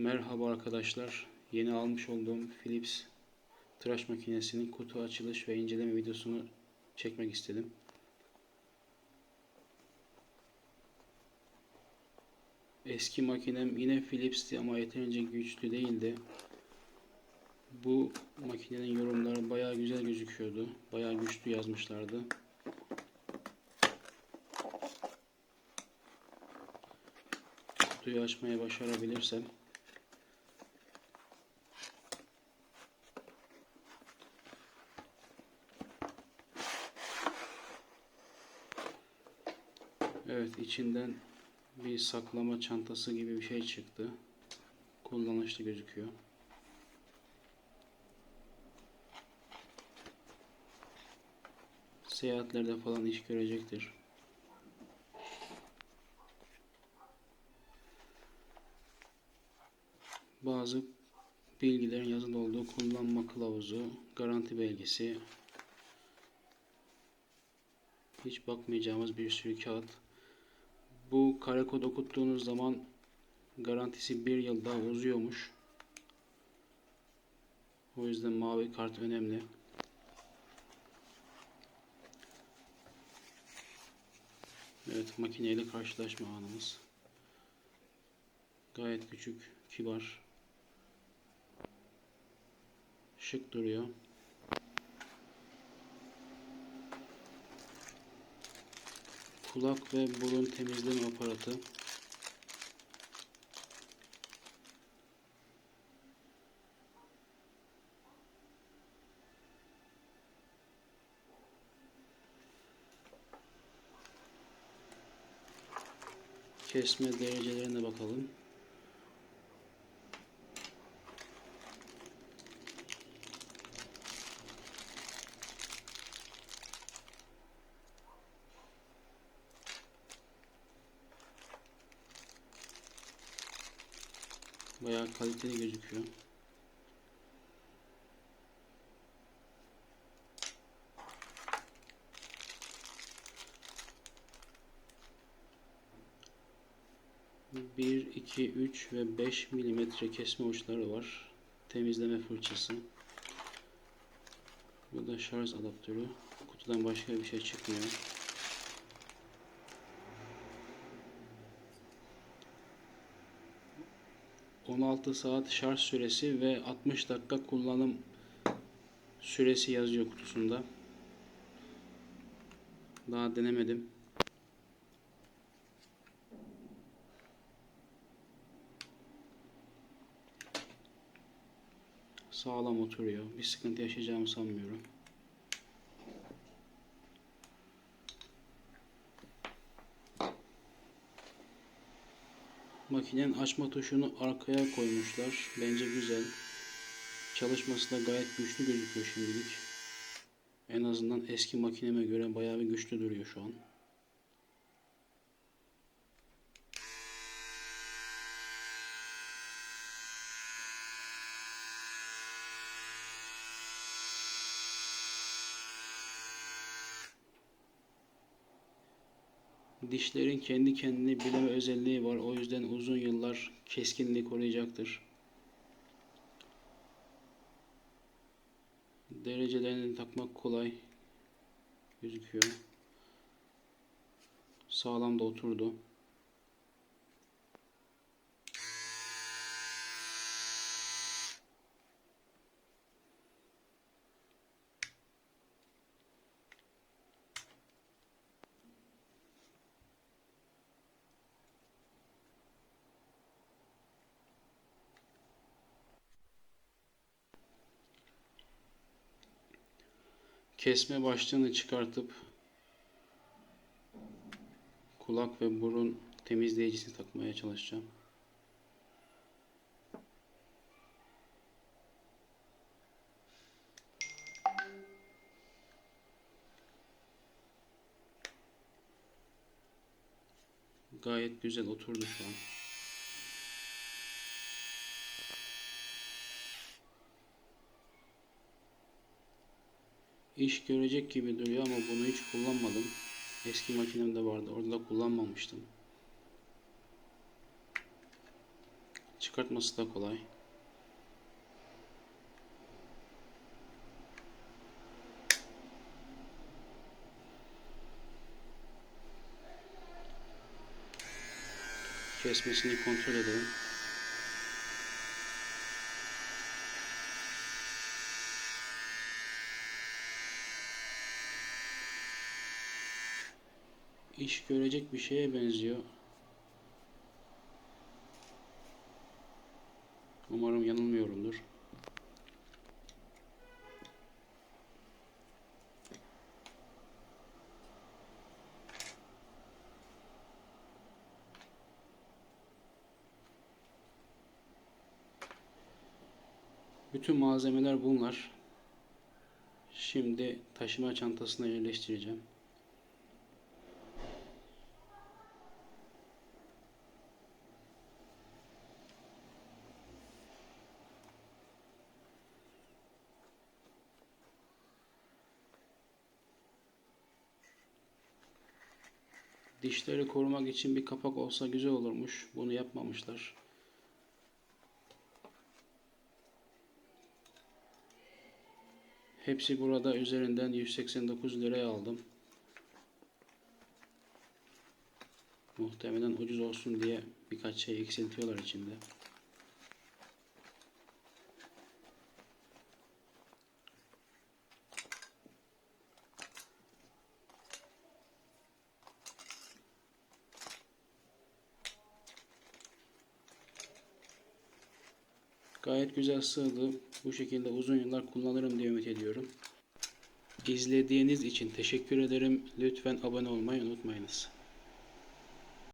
Merhaba arkadaşlar. Yeni almış olduğum Philips tıraş makinesinin kutu açılış ve inceleme videosunu çekmek istedim. Eski makinem yine Philips'ti ama yeterince güçlü değildi. Bu makinenin yorumları bayağı güzel gözüküyordu. Bayağı güçlü yazmışlardı. Kutuyu açmaya başarabilirsem Evet içinden bir saklama çantası gibi bir şey çıktı. Kullanışlı gözüküyor. Seyahatlerde falan iş görecektir. Bazı bilgilerin yazılı olduğu kullanma kılavuzu, garanti belgesi, hiç bakmayacağımız bir sürü kağıt. Bu kare kod okuttuğunuz zaman garantisi bir yıl daha uzuyormuş. O yüzden mavi kart önemli. Evet makineyle karşılaşma anımız. Gayet küçük, kibar. Şık duruyor. Kulak ve burun temizleme aparatı. Kesme derecelerine bakalım. Bayağı kaliteli gözüküyor. Bir, iki, üç ve 5 milimetre kesme uçları var. Temizleme fırçası. Bu da şarj adaptörü. Kutudan başka bir şey çıkmıyor. 16 saat şarj süresi ve 60 dakika kullanım süresi yazıyor kutusunda. Daha denemedim. Sağlam oturuyor. Bir sıkıntı yaşayacağımı sanmıyorum. Makinenin açma tuşunu arkaya koymuşlar. Bence güzel. Çalışması da gayet güçlü gözüküyor şimdilik. En azından eski makineme göre bayağı bir güçlü duruyor şu an. Dişlerin kendi kendini bileme özelliği var. O yüzden uzun yıllar keskinliği koruyacaktır. Derecelerini takmak kolay gözüküyor. Sağlam da oturdu. Kesme başlığını çıkartıp kulak ve burun temizleyicisini takmaya çalışacağım. Gayet güzel oturdu şu an. İş görecek gibi duruyor ama bunu hiç kullanmadım. Eski makinemde vardı. Orada da kullanmamıştım. Çıkartması da kolay. Kesmesini kontrol edelim. İş görecek bir şeye benziyor. Umarım yanılmıyorumdur. Bütün malzemeler bunlar. Şimdi taşıma çantasına yerleştireceğim. Dişleri korumak için bir kapak olsa güzel olurmuş. Bunu yapmamışlar. Hepsi burada üzerinden 189 liraya aldım. Muhtemelen ucuz olsun diye birkaç şey eksiltiyorlar içinde. Gayet güzel sığdı. Bu şekilde uzun yıllar kullanırım diye ümit ediyorum. İzlediğiniz için teşekkür ederim. Lütfen abone olmayı unutmayınız.